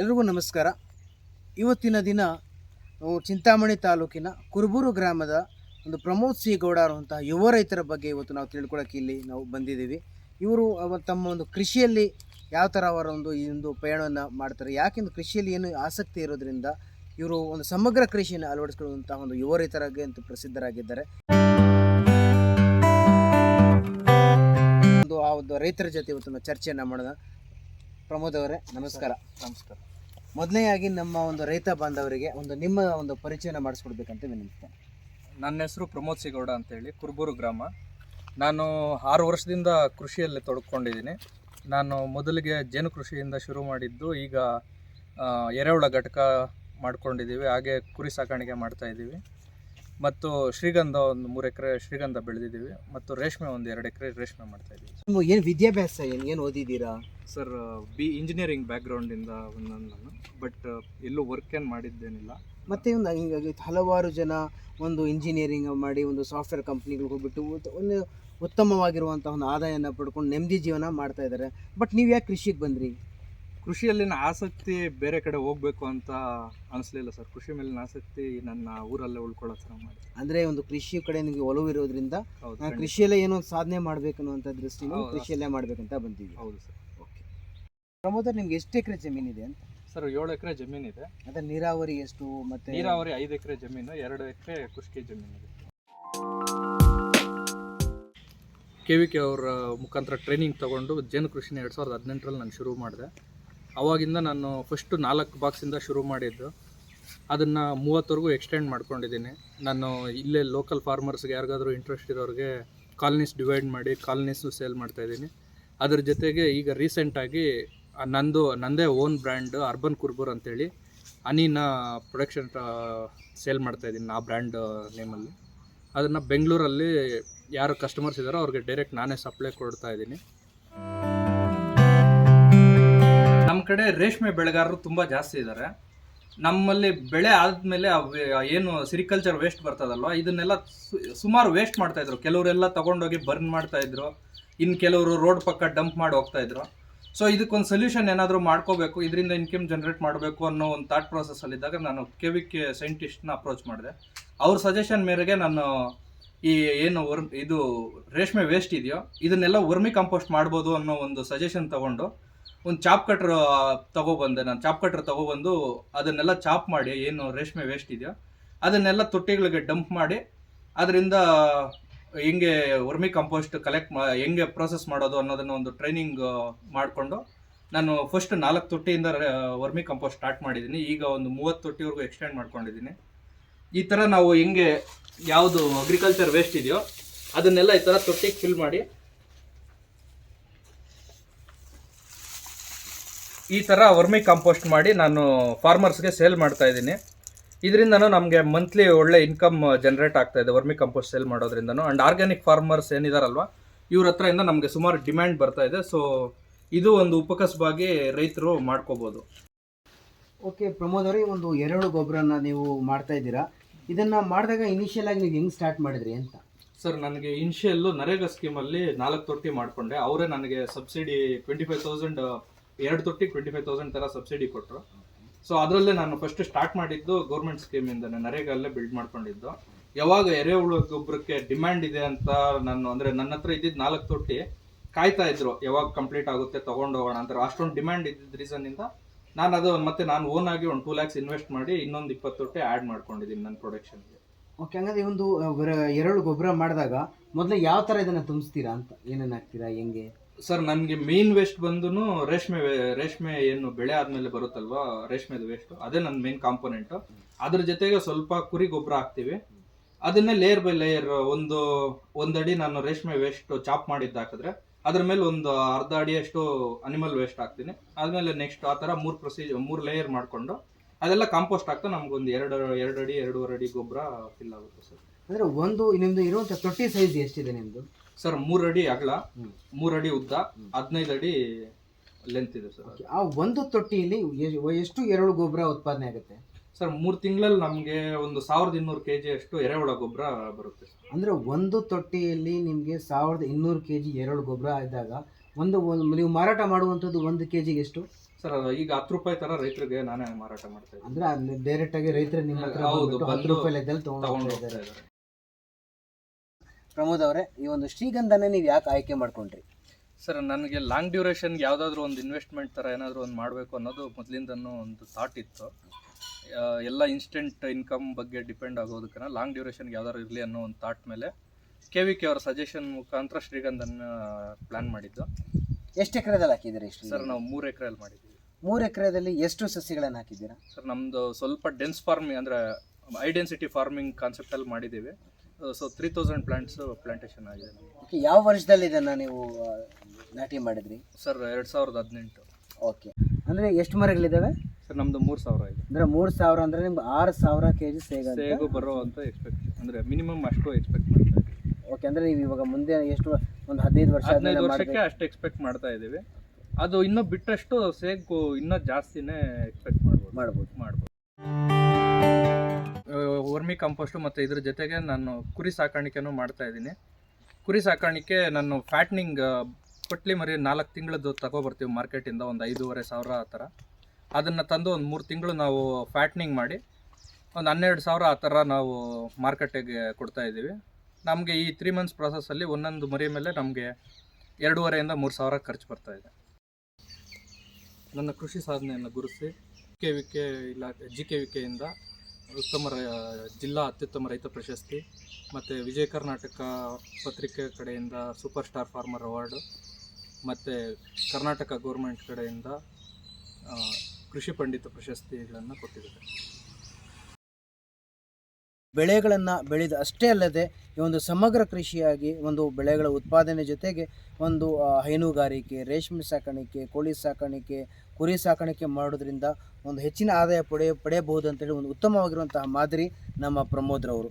ಎಲ್ರಿಗೂ ನಮಸ್ಕಾರ. ಇವತ್ತಿನ ದಿನ ಚಿಂತಾಮಣಿ ತಾಲೂಕಿನ ಕುರುಬೂರು ಗ್ರಾಮದ ಒಂದು ಪ್ರಮೋದ್ ಸಿ ಗೌಡ ಅನ್ನುವಂತಹ ಯುವ ರೈತರ ಬಗ್ಗೆ ಇವತ್ತು ನಾವು ತಿಳ್ಕೊಳ್ಳೋಕೆ ಇಲ್ಲಿ ನಾವು ಬಂದಿದ್ದೀವಿ. ಇವರು ತಮ್ಮ ಒಂದು ಕೃಷಿಯಲ್ಲಿ ಯಾವ ಥರ ಅವರ ಒಂದು ಈ ಒಂದು ಪಯಣವನ್ನು ಮಾಡ್ತಾರೆ, ಯಾಕೆಂದ್ರೆ ಕೃಷಿಯಲ್ಲಿ ಏನು ಆಸಕ್ತಿ ಇರೋದ್ರಿಂದ ಇವರು ಒಂದು ಸಮಗ್ರ ಕೃಷಿಯನ್ನು ಅಳವಡಿಸಿಕೊಳ್ಳುವಂತಹ ಒಂದು ಯುವ ರೈತರಾಗಿ ಅಂತ ಪ್ರಸಿದ್ಧರಾಗಿದ್ದಾರೆ. ಒಂದು ಆ ಒಂದು ರೈತರ ಜೊತೆ ಇವತ್ತು ಚರ್ಚೆಯನ್ನು ಮಾಡೋಣ. ಪ್ರಮೋದ್ ಅವರೇ ನಮಸ್ಕಾರ. ನಮಸ್ಕಾರ. ಮೊದಲನೇಯಾಗಿ ನಮ್ಮ ಒಂದು ರೈತ ಬಾಂಧವರಿಗೆ ಒಂದು ನಿಮ್ಮ ಒಂದು ಪರಿಚಯನ ಮಾಡಿಸ್ಕೊಡ್ಬೇಕಂತ ವಿನಂತಿಸ್ತೇನೆ ನನ್ನ ಹೆಸರು ಪ್ರಮೋದ್ ಸಿಗೌಡ ಅಂತೇಳಿ ಕುರ್ಬೂರು ಗ್ರಾಮ. ನಾನು ಆರು ವರ್ಷದಿಂದ ಕೃಷಿಯಲ್ಲಿ ತೊಡ್ಕೊಂಡಿದ್ದೀನಿ. ನಾನು ಮೊದಲಿಗೆ ಜೇನು ಕೃಷಿಯಿಂದ ಶುರು ಮಾಡಿದ್ದು ಈಗ ಎರೆಹುಳ ಘಟಕ ಮಾಡ್ಕೊಂಡಿದ್ದೀವಿ. ಹಾಗೆ ಕುರಿ ಸಾಕಾಣಿಕೆ ಮಾಡ್ತಾ ಇದ್ದೀವಿ. ಮತ್ತು ಶ್ರೀಗಂಧ ಒಂದು ಮೂರು ಎಕರೆ ಶ್ರೀಗಂಧ ಬೆಳೆದಿದ್ದೀವಿ ಮತ್ತು ರೇಷ್ಮೆ ಒಂದು ಎರಡು ಎಕರೆ ರೇಷ್ಮೆ ಮಾಡ್ತಾ ಇದ್ದೀವಿ. ನೀವು ಏನು ವಿದ್ಯಾಭ್ಯಾಸ ಏನು? ಏನು ಓದಿದ್ದೀರಾ? ಸರ್ ಬಿ ಇಂಜಿನಿಯರಿಂಗ್ ಬ್ಯಾಕ್ಗ್ರೌಂಡಿಂದ ನಾನು. ಬಟ್ ಎಲ್ಲೂ ವರ್ಕ್ ಏನು ಮಾಡಿದ್ದೇನಿಲ್ಲ. ಮತ್ತೆ ಒಂದು ಹಿಂಗಾಗಿ ಹಲವಾರು ಜನ ಒಂದು ಇಂಜಿನಿಯರಿಂಗ್ ಮಾಡಿ ಒಂದು ಸಾಫ್ಟ್ವೇರ್ ಕಂಪ್ನಿಗಳಿಗೆ ಹೋಗ್ಬಿಟ್ಟು ಒಂದು ಉತ್ತಮವಾಗಿರುವಂಥ ಒಂದು ಆದಾಯನ ಪಡ್ಕೊಂಡು ನೆಮ್ಮದಿ ಜೀವನ ಮಾಡ್ತಾ ಇದ್ದಾರೆ. ಬಟ್ ನೀವು ಯಾಕೆ ಕೃಷಿಗೆ ಬಂದ್ರಿ? ಕೃಷಿಯಲ್ಲಿನ ಆಸಕ್ತಿ ಬೇರೆ ಕಡೆ ಹೋಗ್ಬೇಕು ಅಂತ ಅನಿಸ್ಲಿಲ್ಲ ಸರ್. ಕೃಷಿ ಮೇಲಿನ ಆಸಕ್ತಿ ನನ್ನ ಊರಲ್ಲೇ ಉಳ್ಕೊಳ್ಳೋ ಥರ ಮಾಡಿ ಅಂದರೆ ಒಂದು ಕೃಷಿ ಕಡೆ ನಿಮಗೆ ಒಲವು ಇರೋದ್ರಿಂದ ನಾನು ಕೃಷಿಯಲ್ಲೇ ಏನೋ ಒಂದು ಸಾಧನೆ ಮಾಡಬೇಕು ಅನ್ನುವಂಥ ಹೌದು. ಕೃಷಿಯಲ್ಲೇ ಮಾಡಬೇಕಂತ ಬಂದಿದ್ದೀವಿ. ಹೌದು ಸರ್. ಓಕೆ. ಪ್ರಮೋದರ್ ನಿಮ್ಗೆ ಎಷ್ಟು ಎಕರೆ ಜಮೀನಿದೆ ಅಂತ? ಸರ್ ಏಳು ಎಕರೆ ಜಮೀನಿದೆ ಅದ ನೀರಾವರಿ ಎಷ್ಟು ಮತ್ತೆ? ನೀರಾವರಿ ಐದು ಎಕರೆ ಜಮೀನು ಎರಡು ಎಕರೆ ಕುಷ್ಕಿ ಜಮೀನಿದೆ ಕೆ ವಿ ಕೆ ಅವರ ಮುಖಾಂತರ ಟ್ರೈನಿಂಗ್ ತಗೊಂಡು ಜೇನು ಕೃಷಿನ ಎರಡು ಸಾವಿರದ ಹದಿನೆಂಟರಲ್ಲಿ ನಾನು ಶುರು ಮಾಡಿದೆ. ಅವಾಗಿಂದ ನಾನು ಫಸ್ಟು ನಾಲ್ಕು ಬಾಕ್ಸಿಂದ ಶುರು ಮಾಡಿದ್ದು. ಅದನ್ನು ಮೂವತ್ತವರೆಗೂ ಎಕ್ಸ್ಟೆಂಡ್ ಮಾಡ್ಕೊಂಡಿದ್ದೀನಿ. ನಾನು ಇಲ್ಲೇ ಲೋಕಲ್ ಫಾರ್ಮರ್ಸ್ಗೆ ಯಾರಿಗಾದರೂ ಇಂಟ್ರೆಸ್ಟ್ ಇರೋರಿಗೆ ಕಾಲನೀಸ್ ಡಿವೈಡ್ ಮಾಡಿ ಕಾಲನೀಸು ಸೇಲ್ ಮಾಡ್ತಾಯಿದ್ದೀನಿ ಅದ್ರ ಜೊತೆಗೆ ಈಗ ರೀಸೆಂಟಾಗಿ ನಂದು, ನಂದೇ ಓನ್ ಬ್ರ್ಯಾಂಡ್ ಅರ್ಬನ್ ಕುರ್ಬೂರ್ ಅಂತೇಳಿ ಅನಿನ ಪ್ರೊಡಕ್ಷನ್ ಸೇಲ್ ಮಾಡ್ತಾಯಿದ್ದೀನಿ ಆ ಬ್ರ್ಯಾಂಡ್ ನೇಮಲ್ಲಿ ಅದನ್ನು ಬೆಂಗಳೂರಲ್ಲಿ ಯಾರು ಕಸ್ಟಮರ್ಸ್ ಇದ್ದಾರೋ ಅವ್ರಿಗೆ ಡೈರೆಕ್ಟ್ ನಾನೇ ಸಪ್ಲೈ ಕೊಡ್ತಾ ಇದ್ದೀನಿ. ಕಡೆ ರೇಷ್ಮೆ ಬೆಳೆಗಾರರು ತುಂಬ ಜಾಸ್ತಿ ಇದ್ದಾರೆ ನಮ್ಮಲ್ಲಿ ಬೆಳೆ ಆದಮೇಲೆ ಏನು ಸಿರಿಕಲ್ಚರ್ ವೇಸ್ಟ್ ಬರ್ತದಲ್ವ? ಇದನ್ನೆಲ್ಲ ಸುಮಾರು ವೇಸ್ಟ್ ಮಾಡ್ತಾ ಇದ್ರು. ಕೆಲವರೆಲ್ಲ ತಗೊಂಡೋಗಿ ಬರ್ನ್ ಮಾಡ್ತಾ ಇದ್ರು. ಇನ್ನು ಕೆಲವರು ರೋಡ್ ಪಕ್ಕ ಡಂಪ್ ಮಾಡಿ ಹೋಗ್ತಾ ಇದ್ರು. ಸೊ ಇದಕ್ಕೊಂದು ಸೊಲ್ಯೂಷನ್ ಏನಾದರೂ ಮಾಡ್ಕೋಬೇಕು, ಇದರಿಂದ ಇನ್ಕಮ್ ಜನರೇಟ್ ಮಾಡಬೇಕು ಅನ್ನೋ ಒಂದು ಥಾಟ್ ಪ್ರೊಸೆಸ್ಸಲ್ಲಿದ್ದಾಗ ನಾನು ಕೆ ವಿ ಕೆ ಸೈಂಟಿಸ್ಟ್ನ ಅಪ್ರೋಚ್ ಮಾಡಿದೆ. ಅವ್ರ ಸಜೆಷನ್ ಮೇರೆಗೆ ನಾನು ಈ ಏನು ಇದು ರೇಷ್ಮೆ ವೇಸ್ಟ್ ಇದೆಯೋ, ಇದನ್ನೆಲ್ಲ ವರ್ಮಿ ಕಂಪೋಸ್ಟ್ ಮಾಡ್ಬೋದು ಅನ್ನೋ ಒಂದು ಸಜೆಷನ್ ತಗೊಂಡು ಒಂದು ಚಾಪ್ ಕಟ್ರ್ ತಗೊಬಂದೆ ನಾನು. ಚಾಪ್ ಕಟ್ರ್ ತಗೊಬಂದು ಅದನ್ನೆಲ್ಲ ಚಾಪ್ ಮಾಡಿ, ಏನು ರೇಷ್ಮೆ ವೇಸ್ಟ್ ಇದೆಯೋ? ಅದನ್ನೆಲ್ಲ ತೊಟ್ಟಿಗಳಿಗೆ ಡಂಪ್ ಮಾಡಿ, ಅದರಿಂದ ಹೆಂಗೆ ವರ್ಮಿ ಕಂಪೋಸ್ಟ್ ಕಲೆಕ್ಟ್ ಮಾ, ಹೆಂಗೆ ಪ್ರೋಸೆಸ್ ಮಾಡೋದು ಅನ್ನೋದನ್ನ ಒಂದು ಟ್ರೈನಿಂಗ್ ಮಾಡಿಕೊಂಡು ನಾನು ಫಸ್ಟ್ ನಾಲ್ಕು ತೊಟ್ಟಿಯಿಂದ ವರ್ಮಿ ಕಂಪೋಸ್ಟ್ ಸ್ಟಾರ್ಟ್ ಮಾಡಿದ್ದೀನಿ. ಈಗ ಒಂದು ಮೂವತ್ತು ತೊಟ್ಟಿವರೆಗೂ ಎಕ್ಸ್ಟೆಂಡ್ ಮಾಡ್ಕೊಂಡಿದ್ದೀನಿ. ಈ ಥರ ನಾವು ಹೆಂಗೆ ಯಾವುದು ಅಗ್ರಿಕಲ್ಚರ್ ವೇಸ್ಟ್ ಇದೆಯೋ, ಅದನ್ನೆಲ್ಲ ಈ ಥರ ತೊಟ್ಟಿಗೆ ಫಿಲ್ ಮಾಡಿ ಈ ಥರ ವರ್ಮಿ ಕಾಂಪೋಸ್ಟ್ ಮಾಡಿ ನಾನು ಫಾರ್ಮರ್ಸ್ಗೆ ಸೇಲ್ ಮಾಡ್ತಾ ಇದ್ದೀನಿ. ಇದರಿಂದನೂ ನಮಗೆ ಮಂತ್ಲಿ ಒಳ್ಳೆ ಇನ್ಕಮ್ ಜನ್ರೇಟ್ ಆಗ್ತಾ ಇದೆ ವರ್ಮಿ ಕಾಂಪೋಸ್ಟ್ ಸೇಲ್ ಮಾಡೋದ್ರಿಂದನೂ. ಆ್ಯಂಡ್ ಆರ್ಗ್ಯಾನಿಕ್ ಫಾರ್ಮರ್ಸ್ ಏನಿದಾರಲ್ವ ಇವ್ರ ಹತ್ರ ಇಂದ ನಮಗೆ ಸುಮಾರು ಡಿಮ್ಯಾಂಡ್ ಬರ್ತಾ ಇದೆ. ಸೊ ಇದು ಒಂದು ಉಪಕಸವಾಗಿ ರೈತರು ಮಾಡ್ಕೋಬೋದು. ಓಕೆ ಪ್ರಮೋದ್ ಅವರೇ ಒಂದು ಎರಡು ಗೊಬ್ಬರನ ನೀವು ಮಾಡ್ತಾ ಇದ್ದೀರಾ? ಇದನ್ನು ಮಾಡಿದಾಗ ಇನಿಷಿಯಲ್ ಆಗಿ ನೀವು ಹೆಂಗೆ ಸ್ಟಾರ್ಟ್ ಮಾಡಿದ್ರಿ ಅಂತ? ಸರ್ ನನಗೆ ಇನ್ಷಿಯಲ್ಲು ನರೇಗಾ ಸ್ಕೀಮಲ್ಲಿ ನಾಲ್ಕು ತೊಟ್ಟಿ ಮಾಡಿಕೊಂಡೆ. ಅವರೇ ನನಗೆ ಸಬ್ಸಿಡಿ ಟ್ವೆಂಟಿ ಫೈವ್ ತೌಸಂಡ್ ಎರಡು ತೊಟ್ಟಿ ಟ್ವೆಂಟಿ ಫೈವ್ ತೌಸಂಡ್ ಥರ ಸಬ್ಸಿಡಿ ಕೊಟ್ಟರು ಸೊ ಅದರಲ್ಲೇ ನಾನು ಫಸ್ಟ್ ಸ್ಟಾರ್ಟ್ ಮಾಡಿದ್ದು ಗೌರ್ಮೆಂಟ್ ಸ್ಕೀಮಿಂದನೇ ನರೇಗಲ್ಲೇ ಬಿಲ್ಡ್ ಮಾಡ್ಕೊಂಡಿದ್ದು. ಯಾವಾಗ ಎರೆಹುಳು ಗೊಬ್ಬರಕ್ಕೆ ಡಿಮ್ಯಾಂಡ್ ಇದೆ ಅಂತ ನಾನು ಅಂದರೆ ನನ್ನ ಹತ್ರ ಇದ್ದಿದ್ದು ನಾಲ್ಕು ತೊಟ್ಟಿ ಕಾಯ್ತಾ ಇದ್ರು, ಯಾವಾಗ ಕಂಪ್ಲೀಟ್ ಆಗುತ್ತೆ ತಗೊಂಡು ಹೋಗೋಣ ಅಂತ. ಅಷ್ಟೊಂದು ಡಿಮ್ಯಾಂಡ್ ಇದ್ದಿದ್ದ ರೀಸನ್ನಿಂದ ನಾನು ಅದು ಮತ್ತೆ ನಾನು ಓನ್ ಆಗಿ ಒಂದು ಟೂ ಲ್ಯಾಕ್ಸ್ ಇನ್ವೆಸ್ಟ್ ಮಾಡಿ ಇನ್ನೊಂದು ಇಪ್ಪತ್ತು ತೊಟ್ಟಿ ಆ್ಯಡ್ ಮಾಡ್ಕೊಂಡಿದ್ದೀನಿ ನನ್ನ ಪ್ರೊಡಕ್ಷನ್ಗೆ ಓಕೆ ಹಂಗಾದ್ರೆ ಈ ಒಂದು ಎರಡು ಗೊಬ್ಬರ ಮಾಡಿದಾಗ ಮೊದಲು ಯಾವ ಥರ ಇದನ್ನ ತುಂಬಿಸ್ತೀರಾ ಅಂತ? ಏನೇನು ಹಾಕ್ತೀರಾ, ಹೆಂಗೆ? ಸರ್ ನನಗೆ ಮೇನ್ ವೇಸ್ಟ್ ಬಂದು ರೇಷ್ಮೆ ರೇಷ್ಮೆ ಏನು ಬೆಳೆ ಆದ್ಮೇಲೆ ಬರುತ್ತಲ್ವಾ, ರೇಷ್ಮೆದು ವೇಸ್ಟ್ ಅದೇ ನನ್ನ ಮೇನ್ ಕಾಂಪೊನೆಂಟ್ ಅದ್ರ ಜೊತೆಗೆ ಸ್ವಲ್ಪ ಕುರಿ ಗೊಬ್ಬರ ಹಾಕ್ತಿವಿ. ಅದನ್ನೇ ಲೇಯರ್ ಬೈ ಲೇಯರ್ ಒಂದು, ಒಂದಡಿ ನಾನು ರೇಷ್ಮೆ ವೇಸ್ಟ್ ಚಾಪ್ ಮಾಡಿದ್ದು ಹಾಕಿದ್ರೆ, ಅದ್ರ ಮೇಲೆ ಒಂದು ಅರ್ಧ ಅಡಿಯಷ್ಟು ಅನಿಮಲ್ ವೇಸ್ಟ್ ಹಾಕ್ತೀನಿ. ಆದ್ಮೇಲೆ ನೆಕ್ಸ್ಟ್ ಆ ಥರ ಮೂರು ಪ್ರೊಸೀಜರ್ ಮೂರು ಲೇಯರ್ ಮಾಡಿಕೊಂಡು, ಅದೆಲ್ಲ ಕಾಂಪೋಸ್ಟ್ ಆಗ್ತಾ ನಮ್ಗೊಂದು ಎರಡು ಎರಡು ಅಡಿ ಎರಡೂವರೆ ಅಡಿ ಗೊಬ್ಬರ ಫಿಲ್ ಆಗುತ್ತೆ ಸರ್. ಅಂದ್ರೆ ಒಂದು, ನಿಮ್ದು ಇರುವಂತ ತೊಟ್ಟಿ ಸೈಜ್ ಎಷ್ಟಿದೆ ನಿಮ್ದು? ಸರ್ ಮೂರು ಅಡಿ ಅಗಲ. ಮೂರು ಅಡಿ ಉದ್ದ ಹದಿನೈದು ಅಡಿ ಲೆಂತ್ ಇದೆ ಸರ್ ಆ ಒಂದು ತೊಟ್ಟಿಯಲ್ಲಿ ಎ- ಎಷ್ಟು ಎರಡು ಗೊಬ್ಬರ ಉತ್ಪಾದನೆ ಆಗುತ್ತೆ? ಸರ್ ಮೂರು ತಿಂಗಳಲ್ಲಿ ನಮಗೆ ಒಂದು ಸಾವಿರದ ಇನ್ನೂರು ಕೆ ಜಿ ಅಷ್ಟು ಎರೆಹುಳ ಗೊಬ್ಬರ ಬರುತ್ತೆ ಅಂದ್ರೆ ಒಂದು ತೊಟ್ಟಿಯಲ್ಲಿ ನಿಮಗೆ ಸಾವಿರದ ಇನ್ನೂರು ಕೆ ಜಿ ಎರೆಹುಳು ಗೊಬ್ಬರ ಇದ್ದಾಗ ಒಂದು ಒಂದು ನೀವು ಮಾರಾಟ ಮಾಡುವಂಥದ್ದು ಒಂದು ಕೆ ಜಿಗೆ ಎಷ್ಟು? ಸರ್ ಈಗ ಹತ್ತು ರೂಪಾಯಿ ತರ ರೈತರಿಗೆ ನಾನೇ ಮಾರಾಟ ಮಾಡ್ತೇನೆ ಇದ್ದೀನಿ. ಅಂದ್ರೆ ಅಲ್ಲಿ ಡೈರೆಕ್ಟ್ ಆಗಿ ರೈತರು ನಿಮ್ಮ ಹತ್ರ ಹೌದು, ಹತ್ತು ರೂಪಾಯಿ ಲೆಕ್ಕದಲ್ಲಿ ತಗೊಂಡು ತಗೊಂಡು ಹೋಗ್ತಾ ಇದ್ದಾರೆ. ಇದ್ದಾರೆ. ಪ್ರಮೋದ್ ಅವರೇ ಈ ಒಂದು ಶ್ರೀಗಂಧನೇ ನೀವು ಯಾಕೆ ಆಯ್ಕೆ ಮಾಡ್ಕೊಂಡ್ರಿ? ಸರ್ ನನಗೆ ಲಾಂಗ್ ಡ್ಯೂರೇಷನ್ಗೆ ಯಾವುದಾದ್ರೂ ಒಂದು ಇನ್ವೆಸ್ಟ್ಮೆಂಟ್ ಥರ ಏನಾದರೂ ಒಂದು ಮಾಡಬೇಕು ಅನ್ನೋದು ಮೊದಲಿಂದನೂ ಒಂದು ಥಾಟ್ ಇತ್ತು. ಎಲ್ಲ ಇನ್ಸ್ಟೆಂಟ್ ಇನ್ಕಮ್ ಬಗ್ಗೆ ಡಿಪೆಂಡ್ ಆಗೋದಕ್ಕೆ ಲಾಂಗ್ ಡ್ಯೂರೇಷನ್ಗೆ ಯಾವ್ದಾದ್ರು ಇರಲಿ ಅನ್ನೋ ಒಂದು ಥಾಟ್ ಮೇಲೆ ಕೆ ವಿ ಕೆ ಅವರ ಸಜೆಷನ್ ಮುಖಾಂತರ ಶ್ರೀಗಂಧನ ಪ್ಲ್ಯಾನ್ ಮಾಡಿದ್ದು. ಎಷ್ಟು ಎಕರೆದಲ್ಲಿ ಹಾಕಿದ್ದೀರಿ ಸರ್ ಸರ್ ನಾವು ಮೂರು ಎಕರೆಯಲ್ಲಿ ಮಾಡಿದ್ದೀವಿ. ಮೂರು ಎಕರೆದಲ್ಲಿ ಎಷ್ಟು ಸಸಿಗಳನ್ನು ಹಾಕಿದ್ದೀರಾ? ಸರ್ ನಮ್ಮದು ಸ್ವಲ್ಪ ಡೆನ್ಸ್ ಫಾರ್ಮಿಂಗ್ ಅಂದರೆ ಐಡೆನ್ಸಿಟಿ ಡೆನ್ಸಿಟಿ ಫಾರ್ಮಿಂಗ್ ಕಾನ್ಸೆಪ್ಟಲ್ಲಿ ಮಾಡಿದ್ದೀವಿ. So three thousand plants plantation ಆಗಿದೆ. ಓಕೆ ಯಾವ ವರ್ಷದಲ್ಲಿ ಇದನ್ನು ನೀವು ಆ, ನಾಟಿ ಮಾಡಿದ್ರಿ? ಸರ್ ಎರಡು ಸಾವಿರದ ಹದಿನೆಂಟು. ಓಕೆ ಅಂದರೆ ಎಷ್ಟು ಮರಗಳಿದ್ದಾವೆ ಸರ್ ನಮ್ದು ಮೂರು ಸಾವಿರ ಇದೆ. ಅಂದರೆ ಮೂರು ಸಾವಿರ ಅಂದರೆ ನಿಮ್ಗೆ ಆರು ಸಾವಿರ ಕೆ ಜಿ ಸೇಗ ಸೇಗು ಬರೋ ಅಂತ ಎಕ್ಸ್ಪೆಕ್ಟ್ ಅಂದರೆ ಮಿನಿಮಮ್ ಅಷ್ಟು ಎಕ್ಸ್ಪೆಕ್ಟ್ ಮಾಡ್ತಾ ಇದ್ದೀವಿ ಓಕೆ ಅಂದರೆ ನೀವು ಇವಾಗ ಮುಂದೆ ಎಷ್ಟು ಒಂದು ಹದಿನೈದು ವರ್ಷ ಆದ್ಮೇಲೆ ಹದಿನೈದು ವರ್ಷಕ್ಕೆ ಮಾಡ್ಬೇಕು ಅಷ್ಟು ಎಕ್ಸ್ಪೆಕ್ಟ್ ಮಾಡ್ತಾ ಇದ್ದೀವಿ ಅದು ಇನ್ನೂ ಬಿಟ್ಟಷ್ಟು ಸೇಗು ಇನ್ನೂ ಜಾಸ್ತಿನೇ ಎಕ್ಸ್ಪೆಕ್ಟ್ ಮಾಡ್ಬೋದು. ಮಾಡ್ಬೋದು. ಮಾಡ್ಬೋದು. ವರ್ಮಿ ಕಂಪೋಸ್ಟು ಮತ್ತು ಇದ್ರ ಜೊತೆಗೆ ನಾನು ಕುರಿ ಸಾಕಾಣಿಕೆನು ಮಾಡ್ತಾ ಇದ್ದೀನಿ. ಕುರಿ ಸಾಕಾಣಿಕೆ ನಾನು ಫ್ಯಾಟ್ನಿಂಗ್ ಪಟ್ಲಿ ಮರಿ ನಾಲ್ಕು ತಿಂಗಳದ್ದು ತಗೊಬರ್ತೀವಿ ಮಾರ್ಕೆಟಿಂದ, ಒಂದು ಐದೂವರೆ ಸಾವಿರ ಆ ಥರ. ಅದನ್ನು ತಂದು ಒಂದು ಮೂರು ತಿಂಗಳು ನಾವು ಫ್ಯಾಟ್ನಿಂಗ್ ಮಾಡಿ, ಒಂದು ಹನ್ನೆರಡು ಸಾವಿರ ಆ ಥರ ನಾವು ಮಾರ್ಕೆಟಿಗೆ ಕೊಡ್ತಾ ಇದ್ದೀವಿ. ನಮಗೆ ಈ ತ್ರೀ ಮಂತ್ಸ್ ಪ್ರಾಸೆಸ್ಸಲ್ಲಿ ಒಂದೊಂದು ಮರಿ ಮೇಲೆ ನಮಗೆ ಎರಡೂವರೆಯಿಂದ ಮೂರು ಸಾವಿರ ಖರ್ಚು ಬರ್ತಾ ಇದೆ. ನನ್ನ ಕೃಷಿ ಸಾಧನೆಯನ್ನು ಗುರುತಿಸಿ ಕೆ ವಿ ಕೆ ಇಲಾಖೆ, ಜಿ ಕೆ ವಿ ಕೆಯಿಂದ ಉತ್ತಮ ಜಿಲ್ಲಾ ಅತ್ಯುತ್ತಮ ರೈತ ಪ್ರಶಸ್ತಿ, ಮತ್ತು ವಿಜಯ ಕರ್ನಾಟಕ ಪತ್ರಿಕೆ ಕಡೆಯಿಂದ ಸೂಪರ್ ಸ್ಟಾರ್ ಫಾರ್ಮರ್ ಅವಾರ್ಡು, ಮತ್ತು ಕರ್ನಾಟಕ ಗೌರ್ಮೆಂಟ್ ಕಡೆಯಿಂದ ಕೃಷಿ ಪಂಡಿತ ಪ್ರಶಸ್ತಿಗಳನ್ನು ಕೊಟ್ಟಿದ್ದಾರೆ. ಬೆಳೆಗಳನ್ನು ಬೆಳೆದ, ಅಷ್ಟೇ ಅಲ್ಲದೆ ಈ ಒಂದು ಸಮಗ್ರ ಕೃಷಿಯಾಗಿ ಒಂದು ಬೆಳೆಗಳ ಉತ್ಪಾದನೆ ಜೊತೆಗೆ ಒಂದು ಹೈನುಗಾರಿಕೆ ರೇಷ್ಮೆ ಸಾಕಾಣಿಕೆ, ಕೋಳಿ ಸಾಕಾಣಿಕೆ, ಕುರಿ ಸಾಕಾಣಿಕೆ ಮಾಡೋದ್ರಿಂದ ಒಂದು ಹೆಚ್ಚಿನ ಆದಾಯ ಪಡೆಯ ಪಡೆಯಬಹುದು ಅಂತೇಳಿ ಒಂದು ಉತ್ತಮವಾಗಿರುವಂತಹ ಮಾದರಿ ನಮ್ಮ ಪ್ರಮೋದ್ರವರು.